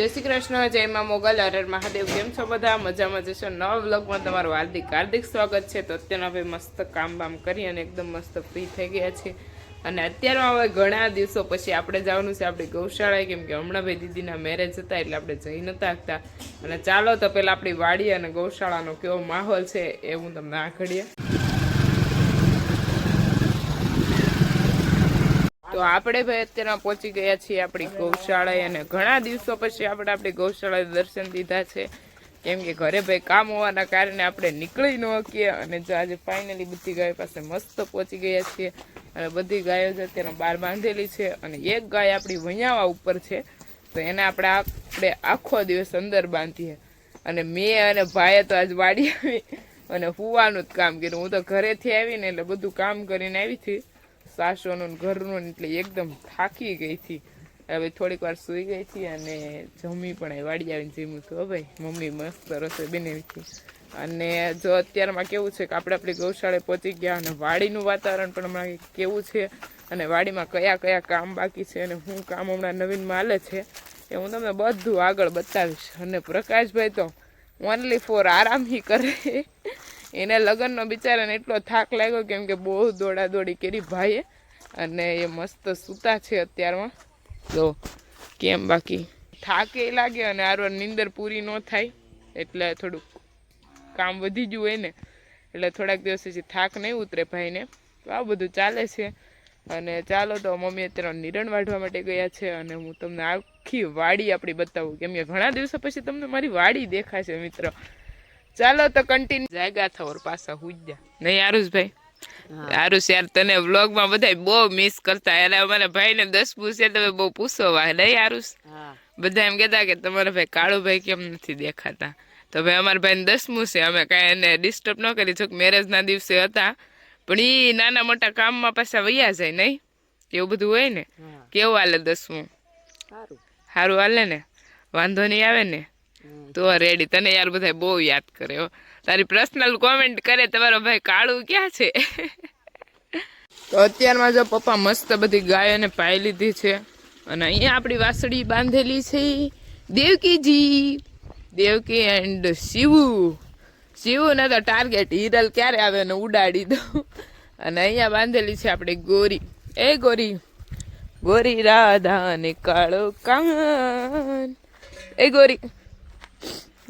જય શ્રી કૃષ્ણ, જય માં મોગલ હરર મહાદેવ. કેમ છો બધા? મજામાં જશો? નવા વ્લોગમાં તમારું હાર્દિક હાર્દિક સ્વાગત છે. તો અત્યારના ભાઈ મસ્ત કામ બામ કરી અને એકદમ મસ્ત ફ્રી થઈ ગયા છે અને અત્યારમાં હવે ઘણા દિવસો પછી આપણે જવાનું છે આપણી ગૌશાળાએ. કેમ કે હમણાં ભાઈ દીદીના મેરેજ હતા એટલે આપણે જઈ નતા શકતા. અને ચાલો તો પેલા આપણી વાડી અને ગૌશાળાનો કેવો માહોલ છે એ હું તમને આ તો આપણે ભાઈ અત્યારે પહોંચી ગયા છીએ આપણી ગૌશાળાએ અને ઘણા દિવસો પછી આપણે આપણી ગૌશાળાએ દર્શન દીધા છે. કેમ કે ઘરે ભાઈ કામ હોવાના કારણે આપણે નીકળી ન શકીએ અને જો આજે ફાઇનલી બધી ગાયો પાસે મસ્ત પહોંચી ગયા છીએ. અને બધી ગાયો જ અત્યારે બહાર બાંધેલી છે અને એક ગાય આપણી વૈયાવા ઉપર છે. તો એને આપણે આપણે આખો દિવસ અંદર બાંધીએ. અને મેં અને ભાઈએ તો આજ વાડી આવી અને હુવાનું જ કામ કર્યું. હું તો ઘરેથી આવીને એટલે બધું કામ કરીને આવી હતી સાસોનું ઘરનું એટલે એકદમ થાકી ગઈ હતી. હવે થોડીક વાર સૂઈ ગઈ હતી અને જમી પણ વાડી આવીને જમ્યું હતું. ભાઈ, મમ્મી મસ્ત રસોઈ બનાવી હતી. અને જો અત્યારમાં કેવું છે કે આપણે આપણી ગૌશાળે પહોંચી ગયા અને વાડીનું વાતાવરણ પણ હમણાં કેવું છે અને વાડીમાં કયા કયા કામ બાકી છે અને શું કામ હમણાં નવીનમાં હાલે છે એ હું તમને બધું આગળ બતાવીશ. અને પ્રકાશભાઈ તો ઓનલી ફોર આરામ કરે. એને લગ્નનો બિચારાને એટલો થાક લાગ્યો કેમ કે બહુ દોડા દોડી કરી ભાઈએ અને એ મસ્ત સૂતા છે અત્યારમાં. તો કેમ બાકી? થાકે લાગે અને આરો નીંદર પૂરી ન થાય. એટલે થોડુંક કામ વધી ગયું હોય ને, એટલે થોડાક દિવસ પછી થાક નહીં ઉતરે ભાઈને. તો આ બધું ચાલે છે. અને ચાલો તો મમ્મી અત્યારે નિરણ વાઢવા માટે ગયા છે અને હું તમને આખી વાડી આપણી બતાવું. કેમ કે ઘણા દિવસો પછી તમને મારી વાડી દેખાશે મિત્રો. ચાલો તો કન્ટિન્યુ જાગા થવર પાછા હુજ્યા નહીં આરુષભાઈ? આરુષ યાર તને વ્લોગમાં બધા બહુ મિસ કરતા એટલે અમારા ભાઈને દસ પૂછે તમે બહુ પૂછો વાહ નહીં આરુષ? બધા એમ કહેતા કે તમારા ભાઈ કાળુભાઈ કેમ નથી દેખાતા? તો ભાઈ અમારા ભાઈને દસમું છે અમે કાંઈ એને ડિસ્ટર્બ ન કરી છોક મેરેજના દિવસે હતા. પણ એ નાના મોટા કામમાં પાછા વૈયા જાય નહીં? એવું બધું હોય ને? કેવું હાલે દસમું? સારું હાલે ને? વાંધો નહીં આવે ને? તો રેડી તને યાર બધા બહુ યાદ કરે હો. તારી પર્સનલ કોમેન્ટ કરે તમારો ભાઈ કાળું ક્યાં છે? તો અત્યારમાં જો પપ્પા મસ્ત બધી ગાયોને પાઈ લીધી છે. અને અહીંયા આપણી વાસળી બાંધેલી છે. દેવકીજી, દેવકી એન્ડ શિવુ. શિવુ ને તો ટાર્ગેટ હિરલ ક્યારે આવે ને ઉડાડી દઉં. અને અહીંયા બાંધેલી છે આપણી ગોરી. એ ગોરી. ગોરી રાધા અને કાળો કાન. એ ગોરી.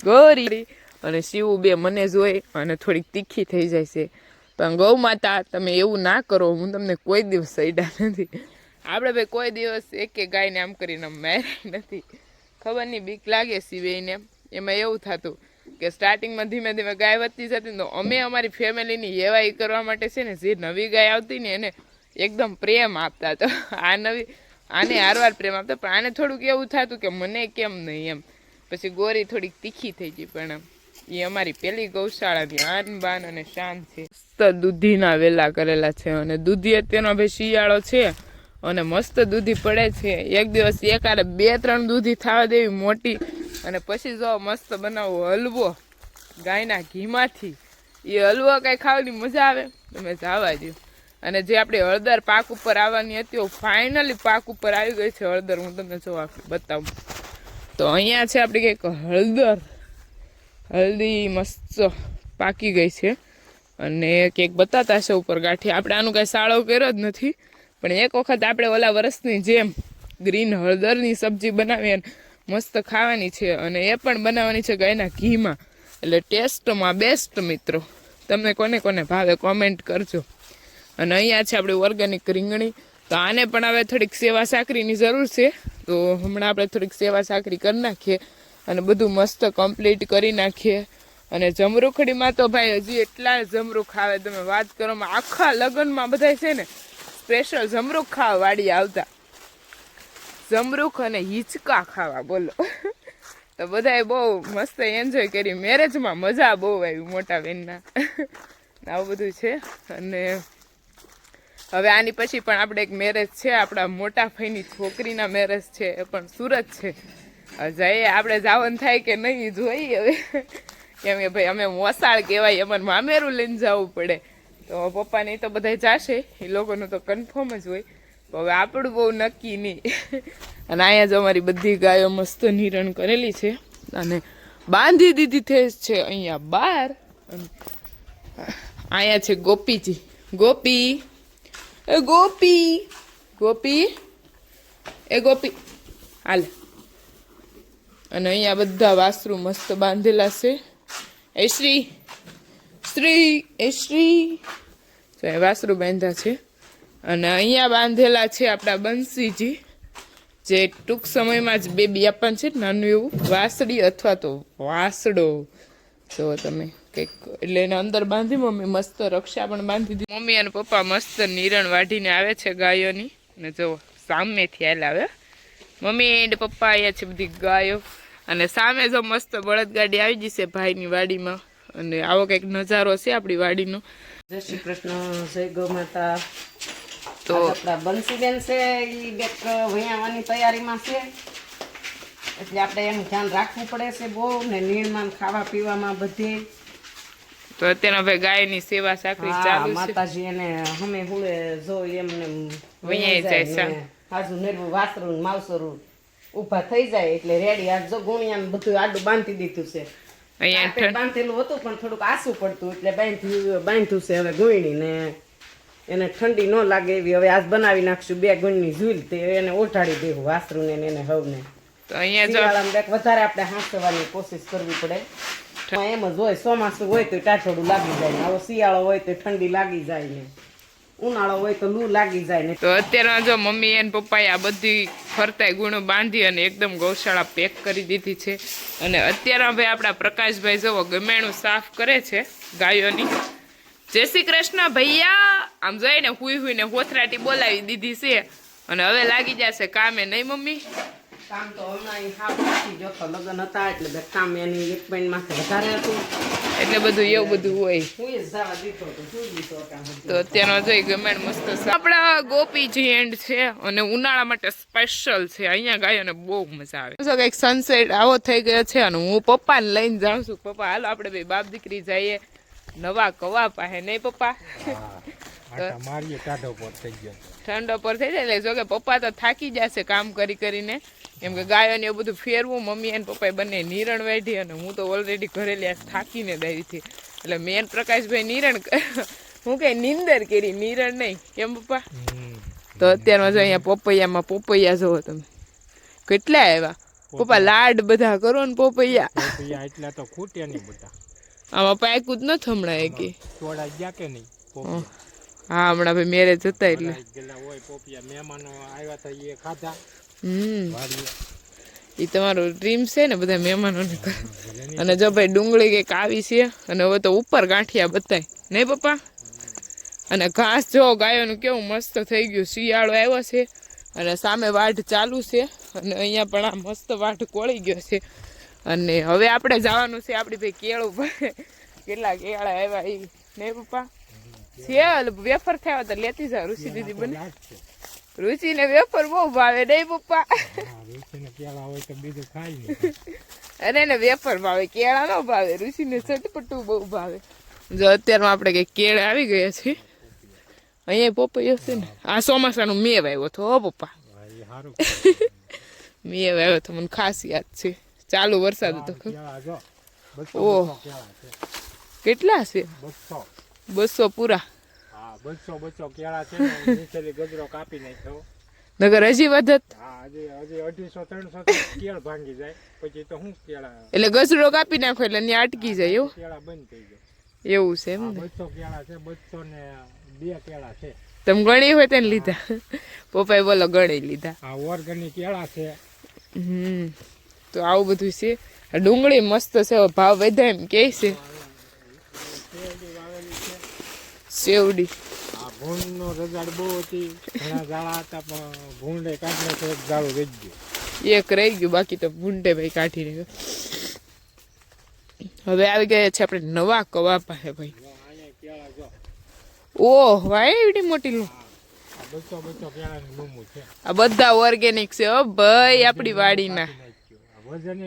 ગોરી. અને શિવ બે મને જોઈ અને થોડીક તીખી થઈ જાય છે. પણ ગૌ માતા, તમે એવું ના કરો, હું તમને કોઈ દિવસ સૈડા નથી. આપણે ભાઈ કોઈ દિવસ એક એક ગાયને આમ કરીને માર્યા નથી. ખબર નહીં, બીક લાગે શિવેને એમાં એવું થતું કે સ્ટાર્ટિંગમાં ધીમે ધીમે ગાય વધતી જતી તો અમે અમારી ફેમિલીની હેવાઈ કરવા માટે છે ને, જે નવી ગાય આવતી ને એને એકદમ પ્રેમ આપતા તો આ નવી, આને હારવાર પ્રેમ આપતા. પણ આને થોડુંક એવું થતું કે મને કેમ નહીં એમ. પછી ગોરી થોડીક તીખી થઈ ગઈ, પણ એ અમારી પેલી ગૌશાળાની આન બાન અને શાન છે. મસ્ત દૂધીના વેલા કરેલા છે અને દૂધી અત્યારનો ભાઈ શિયાળો છે અને મસ્ત દૂધી પડે છે. એક દિવસ એકારે બે, ત્રણ દૂધી થવા દેવી મોટી અને પછી જો મસ્ત બનાવો હલવો ગાયના ઘીમાંથી. એ હલવો કાંઈ ખાવાની મજા આવે? તમે જવા દો અને જે આપણી હળદર પાક ઉપર આવવાની હતી ફાઇનલી પાક ઉપર આવી ગઈ છે. હળદર હું તમને જોવા બતાવું. તો અહીંયા છે આપણી કંઈક હળદર. હળદી મસ્ત પાકી ગઈ છે. અને કંઈક બતાતા છે ઉપર ગાંઠી આપણે આનું કાંઈ સાળો કર્યો જ નથી. પણ એક વખત આપણે ઓલા વરસની જેમ ગ્રીન હળદરની સબ્જી બનાવી અને મસ્ત ખાવાની છે. અને એ પણ બનાવવાની છે ગાયના ઘીમાં. એટલે ટેસ્ટમાં બેસ્ટ મિત્રો. તમને કોને કોને ભાવે કોમેન્ટ કરજો. અને અહીંયા છે આપણી ઓર્ગેનિક રીંગણી. તો આને પણ હવે થોડીક સેવા સાકરીની જરૂર છે. તો હમણાં આપણે થોડીક સેવા સાકરી કરી નાખીએ અને બધું મસ્ત કમ્પ્લીટ કરી નાખીએ. અને જમરૂખડીમાં તો ભાઈ હજી એટલા જમરૂખ આવે, તમે વાત કરો આખા લગ્નમાં બધા છે ને સ્પેશિયલ જમરૂખ ખાવા વાડી આવતા. જમરૂખ અને હિંચકા ખાવા બોલો. તો બધાએ બહુ મસ્ત એન્જોય કરી. મેરેજમાં મજા બહુ આવી મોટા બેનના. આવું બધું છે. અને હવે આની પછી પણ આપણે એક મેરેજ છે, આપણા મોટા ભાઈની છોકરીના મેરેજ છે, એ પણ સુરત છે. જઈએ આપણે જવાનું થાય કે નહીં જોઈએ હવે. કેમ કે ભાઈ, અમે મોસાળ કહેવાય, અમારે મામેરું લઈને જવું પડે. તો પપ્પાને તો બધા જાશે, એ લોકોનું તો કન્ફર્મ જ હોય. હવે આપણું બહુ નક્કી નહીં. અને અહીંયા જ અમારી બધી ગાયો મસ્ત નિરણ કરેલી છે. અને બાંધી દીધી થઈ છે અહીંયા બાર અહીંયા છે ગોપીજી. ગોપી એ ગોપી. ગોપી? એ ગોપી. હાલ. અને અહીંયા બધા વાસરુ મસ્ત બાંધેલા છે. એ શ્રી. શ્રી, એ શ્રી. તો એ વાસરુ બાંધ્યા છે. અને અહીંયા બાંધેલા છે આપણા બંસીજી. જે ટૂંક સમયમાં જ બેબી આપવાનું છે, નાનું એવું. વાસડી અથવા તો વાસડો. જો તમે. કંઈક. એટલે એને અંદર બાંધી મમ્મી મસ્ત રક્ષા પણ બાંધી દીધી. મમ્મી અને પપ્પા મસ્ત નિરણ વાઢીને આવે છે ગાયોની. ને જો સામેથી હાલ આવે. મમ્મી એન્ડ પપ્પા અહીંયા છે બધી ગાયો. અને સામે જો મસ્ત બળદગાડી આવી જશે ભાઈની વાડીમાં. અને આવો કંઈક નજારો છે આપણી વાડીનો. જય શ્રી કૃષ્ણ જય ગૌ માતા. તો આપણા બંસીબેન છે એ બેક વૈયાવાની તૈયારીમાં છે. એટલે આપણે એનું ધ્યાન રાખવું પડે છે બહુ ને નીણમાં ખાવા પીવામાં બધે. તો અત્યારે હવે ગાયની સેવા સાકરી ચાલુ છે. માતાજી એને હમે હુલે જો એમને વૈયાઈ જાય છે. હાજુ નેરવું વાસરું માવસરું ઊભા થઈ જાય એટલે રેડી. આ જો ગુણિયાને બધું આડું બાંધી દીધું છે. અહીંયા બાંધેલું હતું પણ થોડુંક આસું પડતું એટલે બાંધ્યું બાંધ્યું છે હવે ગુણી ને એને ઠંડી ન લાગે એવી. હવે આજ બનાવી નાખશું બે ગુણની ઝૂલ તે એને ઓઢાડી દેવું વાસરું ને એને હવને. તો અહીંયા જો વધારે આપણે હાંસવાની કોશિશ કરવી પડે. એમાં જ હોય ચોમાસું હોય તો ટાઠોડું લાગી જાય ને હવે શિયાળો હોય તો ઠંડી લાગી જાય ને ઉનાળો હોય તો લૂ લાગી જાય ને. તો અત્યારે જો મમ્મી અને પપ્પાએ આ બધી ફરતાય ગુણો બાંધી અને એકદમ ગૌશાળા પેક કરી દીધી છે. અને અત્યારે હવે આપણા પ્રકાશભાઈ જવો ગમેણું સાફ કરે છે ગાયોની. જય શ્રી કૃષ્ણ ભૈયા! આમ જઈને હુઈ હુઈને હોથરાટી બોલાવી દીધી છે. અને હવે લાગી જશે કામે નહીં મમ્મી? કામ તો હમણાં હાવ નથી જોતો લગ્ન હતા એટલે બે કામ એની એક પોઈન્ટમાંથી વધારે હતું. એટલે બધું એવું બધું હોય. હું એ જવા દીધો તો અત્યારનો જોઈ ગમે મસ્ત સા- આપણા ગોપીજી એન્ડ છે અને ઉનાળા માટે સ્પેશિયલ છે. અહીંયા ગાયોને બહુ મજા આવે. તો કંઈક સનસેટ આવો થઈ ગયો છે અને હું પપ્પાને લઈને જાઉં છું. પપ્પા હાલો આપણે બે બાપ દીકરી જઈએ. નવા કવા પાસે નહીં પપ્પા? મારીએ ટાઢો પર થઈ ગયો. ઠંડો પર થઈ જાય એટલે જો કે પપ્પા તો થાકી જશે કામ કરી કરીને. કેમ કે ગાયોને એવું બધું ફેરવું મમ્મી અને પપ્પાએ બંને નિરણ વાઢી અને હું તો ઓલરેડી ઘરે લ્યા થાકીને દઈ હતી. એટલે મેન પ્રકાશભાઈ નિરણ હું કઈ નિંદર કરી નિરણ નહીં. કેમ પપ્પા? તો અત્યારમાં જો અહીંયા પોપૈયામાં પોપૈયા જોવો તમે. કેટલા આવ્યા? પપ્પા લાડ બધા કરો ને પોપૈયા. એટલા તો ખૂટ્યા નહીં બધા. આમાં પાયકું જ નથી હમણાં કે તોડા ગયા કે નહીં હા હમણાં ભાઈ મેરેજ હતા એટલે. તોડાઈ હોય પોપિયા મહેમાનો આવ્યા હતા એ ખાધા. હમ. એ તમારું ડ્રીમ છે ને બધા મહેમાનોને અને જો ભાઈ ડુંગળી કંઈક આવી છે અને હવે તો ઉપર ગાંઠિયા બતાય નહીં પપ્પા? અને ઘાસ જો ગાયોનું કેવું મસ્ત થઈ ગયું શિયાળો આવ્યો છે અને સામે વાઢ ચાલુ છે અને અહીંયા પણ આ મસ્ત વાઢ કોળી ગયો છે. અને હવે આપણે જવાનું છે આપણી ભાઈ કેળું કેટલા કેળા આવ્યા એ નહીં પપ્પા? છે વેફર થયા તો લેતી જા ઋષિ દીદી બને લાગશે રુચિને વેફર બહુ ભાવે નહીં પપ્પા ને પેલા હોય તો બીજું નહીં અને એને વેફર ભાવે કેળા ન ભાવે ઋષિને ચટપટું બહુ ભાવે જો અત્યારમાં આપણે કઈ કેળા આવી ગયા છે અહીંયા પપ્પા છે ને આ ચોમાસાનું મેવ આવ્યો હતો હો પપ્પા મેવ આવ્યો તો મને ખાસ યાદ છે ચાલુ વરસાદ હતો? કેળા ઓહ. કેળા કેટલા છે બસો બસો પૂરા. હા બસો બસો કેળા છે ને નીચેથી ગજરો કાપી નાખ્યો. નગર હજી વધત? હા હજી હજી અઢીસો ત્રણસો કેળ ભાંગી જાય. પછી તો હું કેળા એટલે ગજરો કાપી નાખો એટલે ત્યાં અટકી જાય એવું કેળા બંધ થઈ જાય. એવું છે એમ બસો કેળા છે બસો ને બે કેળા છે. તમે ગણી હોય તેને લીધા. પપ્પાએ બોલો ગણી લીધા. આ ઓર્ગેનિક કેળા છે. હમ તો આવું બધું છે. ડુંગળી મસ્ત છે ભાવ વધ્યા એમ કે છે. સેવડી આ ભૂંડનો રજાડ બહુ હતી. ઘણા ગાળા હતા પણ ભૂંડે કાઢને તો એક ગાળો રહી ગયો. એક રહી ગયું બાકી તો ભૂંડે ભાઈ કાઢીને ગયો હવે આવી ગયા છે આપણે નવા કવા પાસે ભાઈ. ઓહ વાય એવડી મોટી લો આ બધા ઓર્ગેનિક છે હો ભાઈ આપણી વાડીના. વજન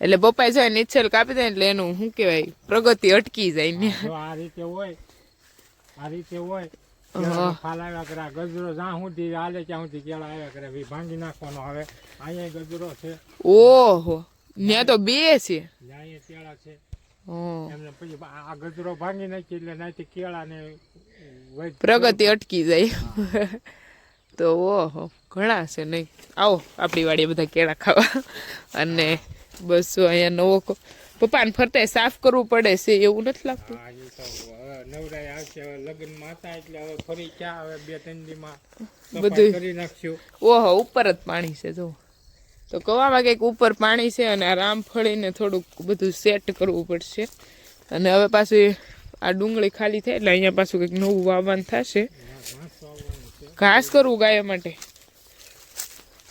એટલે બપાઈ જાય પપ્પાએ કાપી દે એટલે એનું શું કહેવાય પ્રગતિ અટકી જાય ને. આ રીતે હોય આ રીતે હોય કેળાનો ફાલ આવ્યા કરે આ ગજરો જ્યાં સુધી હાલે ત્યાં સુધી કેળા આવ્યા કરે પછી ભાંગી નાખવાનો હવે. અહીંયા ગજરો છે. ઓહો ત્યાં તો બે છે. ત્યાં કેળા છે. એમને પછી આ આ ગજરો ભાંગી નાખી એટલે નાથી કેળા ને પ્રગતિ અટકી જાય. તો ઓહો ઘણા છે નહીં. આવો આપણી વાડીએ બધા કેળા ખાવા. અને બસ અહીંયા નવો પપ્પાને ફરતે સાફ કરવું પડે છે એવું નથી લાગતું? નવરાઈ આવશે હવે લગ્નમાં હતા એટલે હવે ફરી ક્યાં હવે બે ત્રણ દીમાં બધુંય. સફાઈ કરી નાખશું. ઓહો ઉપર જ પાણી છે જો તો કવામાં કંઈક ઉપર પાણી છે અને આ રામફળીને થોડુંક બધું સેટ કરવું પડશે. અને હવે પાછું આ ડુંગળી ખાલી થાય એટલે અહીંયા પાછું કંઈક નવું વાવવાનું થશે. ઘાસ કરવું ગાયો માટે.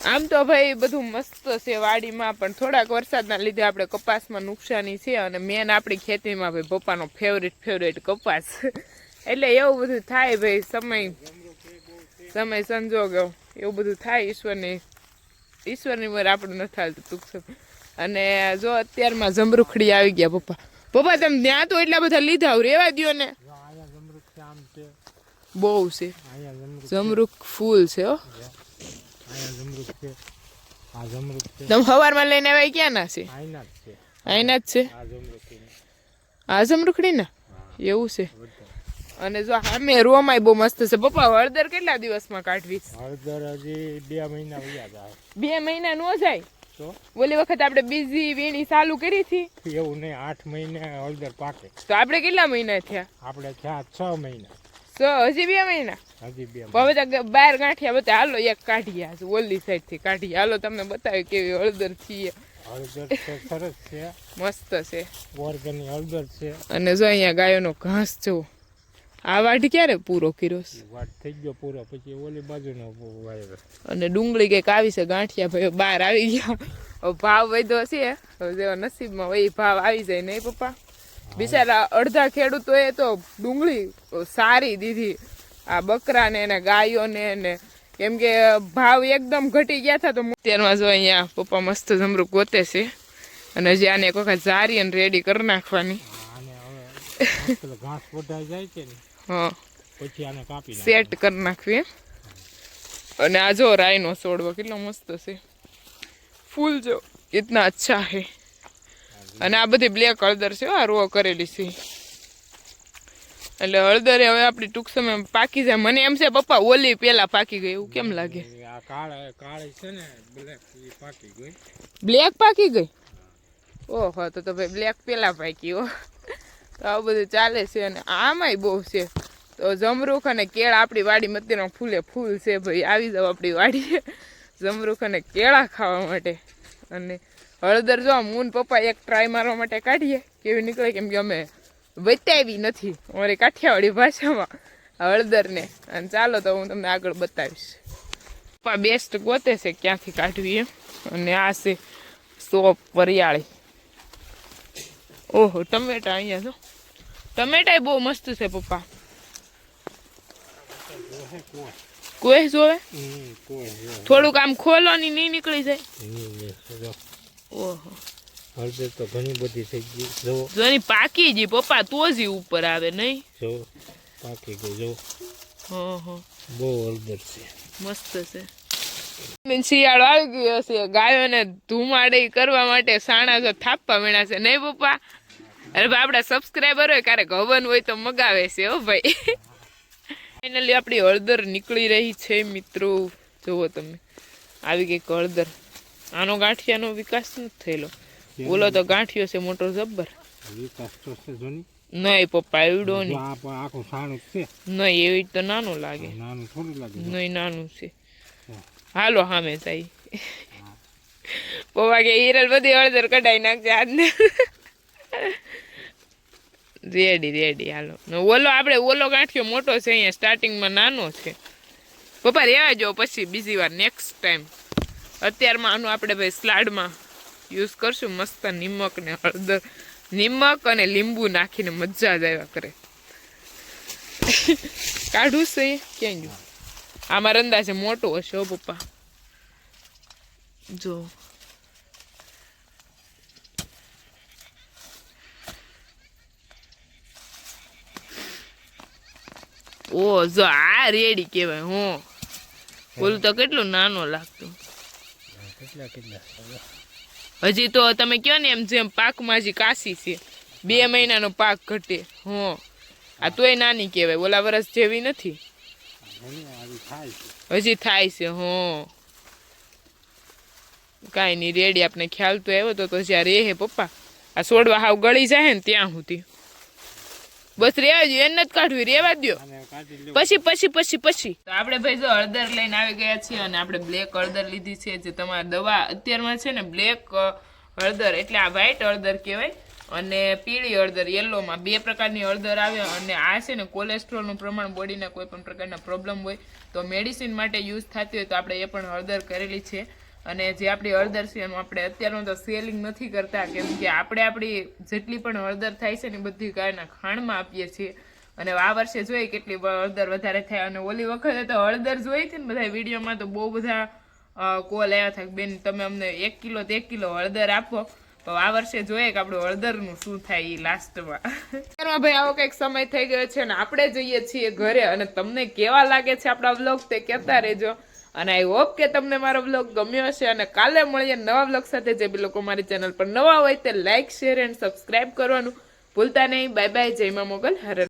આમ તો ભાઈ બધું મસ્ત છે વાડીમાં પણ થોડાક વરસાદના લીધે આપણે કપાસમાં નુકસાની છે અને મેન આપણી ખેતીમાં ભાઈ પપ્પાનો ફેવરેટ ફેવરેટ કપાસ. એટલે એવું બધું થાય ભાઈ સમય સમય સંજોગો એવું બધું થાય ઈશ્વરની ઈશ્વરની મર આપણું નથી હાલતું ટૂંક અને જો અત્યારમાં જમરૂખડી આવી ગયા પપ્પા. પપ્પા તમે ત્યાં તો એટલા બધા લીધા રેવા દો ને. બહુ છે. જમરૂખ ફૂલ છે હો. તમે સવારમાં લઈને આવ્યા ક્યાં ના છે. અહીંના જ છે? આ જમરૂખ છે. આઝમ રૂખડી ના એવું છે. અને જો સામે રોમાય બહુ મસ્ત છે. પપ્પા હળદર કેટલા દિવસમાં કાઢવી? હળદર હજી બે મહિના જાય. બે મહિના નો જાય? ઓલી વખત આપણે બીજી વીણી ચાલુ કરી હતી. એવું નહીં આઠ મહિને હળદર પાકે. તો આપણે કેટલા મહિના થયા? આપણે થયા છ મહિના. સો હજી બે મહિના. હવે તો બાર ગાંઠિયા બધા હાલો એક કાઢી આ ઓલી સાઈડથી કાઢી હાલો તમને બતાવ્યું કેવી હળદર છીએ સરસ છે. મસ્ત છે. ઓર્ગેનિક હળદર છે. અને જો અહીંયા ગાયોનો ઘાસ જો આ વાઢ ક્યારે પૂરો કર્યો છે? થઈ ગયો પૂરો પછી ઓલી બાજુનો અને ડુંગળી કંઈક આવી છે ગાંઠિયા ભાઈ બહાર આવી ગયા. ભાવ વધ્યો છે. હવે જેવા નસીબમાં હોય એ ભાવ આવી જાય નહીં પપ્પા. બિચારા અડધા ખેડૂતોએ તો ડુંગળી સારી દીધી. આ બકરાને ને ગાયોને ને કેમ કે ભાવ એકદમ ઘટી ગયા હતા તો અત્યારમાં જો અહીંયા પપ્પા મસ્ત જમરૂક ગોતે છે. અને હજી આને એક વખત ઝારી અને રેડી કરી નાખવાની. આને હવે પેલો ઘાસ વઢાઈ જાય છે હા. પછી આને કાપી સેટ કરી નાખવી એમ. અને આ જો રાઈનો છોડવો કેટલો મસ્ત છે. ફૂલ જો ઇતના અચ્છા હે અને આ બધી બ્લેક હળદર છે આ રો કરેલી છે. એટલે હળદર હવે આપણી ટૂંક સમય પાકી જાય. મને એમ છે પપ્પા ઓલી પેલા પાકી ગઈ. એવું કેમ લાગે? આ બ્લેક પાકી ગઈ. બ્લેક પાકી ગઈ? ઓહો તો તો ભાઈ બ્લેક પેલા પાકી હો. તો આવું બધું ચાલે છે અને આમાંય બહુ છે. તો જમરૂખ અને કેળા આપણી વાડી મધ્યનો ફૂલે ફૂલ છે ભાઈ. આવી જાવ આપણી વાડીએ. જમરૂખ અને કેળા ખાવા માટે. અને હળદર જો મૂન પપ્પા એક ટ્રાય મારવા માટે કાઢીએ. કેવી નીકળે કેમ કે અમે બતાવી નથી. અમારી કાઠિયાવાડી ભાષામાં હળદરને. અને ચાલો તો હું તમને આગળ બતાવીશ. પપ્પા બેસ્ટ ગોતે છે ક્યાંથી કાઢવી એમ? અને આ છે સોપ વરિયાળી. ઓહો ટમેટા અહીંયા જો. ટમેટા બહુ મસ્ત છે પપ્પા. કોઈ જોવે? થોડુંક આમ ખોલવાની નહીં નીકળી જાય. ઓહો. હળદર તો ઘણી બધી થઈ ગઈ. જો જોની પાકી જી પપ્પા તો જ ઈ ઉપર આવે નહીં? જો પાકી ગઈ જો. હા હા બહુ હળદર છે. મસ્ત છે. શિયાળો આવી ગયો છે ગાયોને ધુમાડે કરવા માટે સાણા જો થાપવા મેળા છે. નહીં પપ્પા? અરે આપણા સબસ્ક્રાઈબર હોય ક્યારેક હવન હોય તો મગાવે છે હો ભાઈ. ફાઇનલી આપણી હળદર નીકળી રહી છે મિત્રો. જુઓ તમે. આવી ગઈ હળદર. આનો ગાંઠિયાનો વિકાસ નથી થયેલો. બોલો તો ગાંઠિયો છે મોટો જબ્બર? વિકાસ તો છે જોની નહીં પપ્પા એવડો નહીં. આખું સાણું છે. નહીં એવી તો નાનું લાગે. નાનું થોડું લાગે. નહીં નાનું છે. હાલો હામે જાય. પપ્પા કે હિરલ બધી હળદર કઢાઈ નાખજે આજને. રેડી રેડી હાલો. ઓલો આપણે ઓલો ગાંઠિયો મોટો છે અહીંયા સ્ટાર્ટિંગમાં નાનો છે. પપ્પા રહેવા જો પછી બીજી વાર નેક્સ્ટ ટાઈમ અત્યારમાં આનું આપણે ભાઈ સ્લાડમાં યુઝ કરશું મસ્ત નિમક ને હળદર. નિમક અને લીંબુ નાખીને મજા જ આવ્યા કરે. કાઢું છે ક્યાં ગયું? આમાં અંદાજે મોટો હશે ઓ પપ્પા. જો. ઓ, જો આ રેડી કહેવાય, હું. બોલું તો કેટલું નાનું લાગતું. કેટલા કેટલા હજી તો તમે કહો ને એમ જેમ પાકમાં હજી કાશી છે. બે મહિનાનો પાક ઘટે. હો. આ તોય નાની કહેવાય. ઓલા વરસ જેવી નથી. હજી થાય છે હો. કાંઈ નહીં રેડી. આપણે ખ્યાલ તો આવ્યો તો તો રે હે પપ્પા. આ છોડવા હાવ ગળી જાય ને ત્યાં સુધી. બસ રેવા દો એને જ કાઢવી રેવા દો પછી પછી પછી પછી. તો આપણે ભાઈ જો હળદર લઈને આવી ગયા છીએ અને આપણે બ્લેક હળદર લીધી છે જે તમારા દવા અત્યારમાં છે ને બ્લેક હળદર એટલે આ વ્હાઈટ હળદર કહેવાય અને પીળી હળદર યલોમાં બે પ્રકારની હળદર આવે અને આ છે ને કોલેસ્ટ્રોલનું પ્રમાણ બોડીના કોઈ પણ પ્રકારના પ્રોબ્લેમ હોય તો મેડિસિન માટે યુઝ થતી હોય તો આપણે એ પણ હળદર કરેલી છે. અને જે આપણી હળદર છે એનું આપણે અત્યારનું તો સેલિંગ નથી કરતા, કેમ કે આપણે આપણી જેટલી પણ હળદર થાય છે ને બધી ગાયના ખાણમાં આપીએ છીએ. અને આ વર્ષે જોઈએ કેટલી હળદર વધારે થાય. અને ઓલી વખતે તો હળદર જોઈ હતી ને બધા વિડીયોમાં તો બહુ બધા કોલ આવ્યા થાય બેન તમે અમને એક કિલો તો એક કિલો હળદર આપો. તો આ વર્ષે જોઈએ કે આપણું હળદરનું શું થાય એ લાસ્ટમાં ભાઈ આવો કંઈક સમય થઈ ગયો છે અને આપણે જઈએ છીએ ઘરે. અને તમને કેવા લાગે છે આપણા વ્લોગ તે કહેતા રહેજો. અને આઈ હોપ કે તમને મારો વ્લોગ ગમ્યો હશે અને કાલે મળીએ નવા વ્લોગ સાથે. જે બી લોકો મારી ચેનલ પર નવા હોય તે લાઇક શેર એન્ડ સબસ્ક્રાઇબ કરવાનું ભૂલતા નહીં. બાય બાય જય મા મોગલ. હર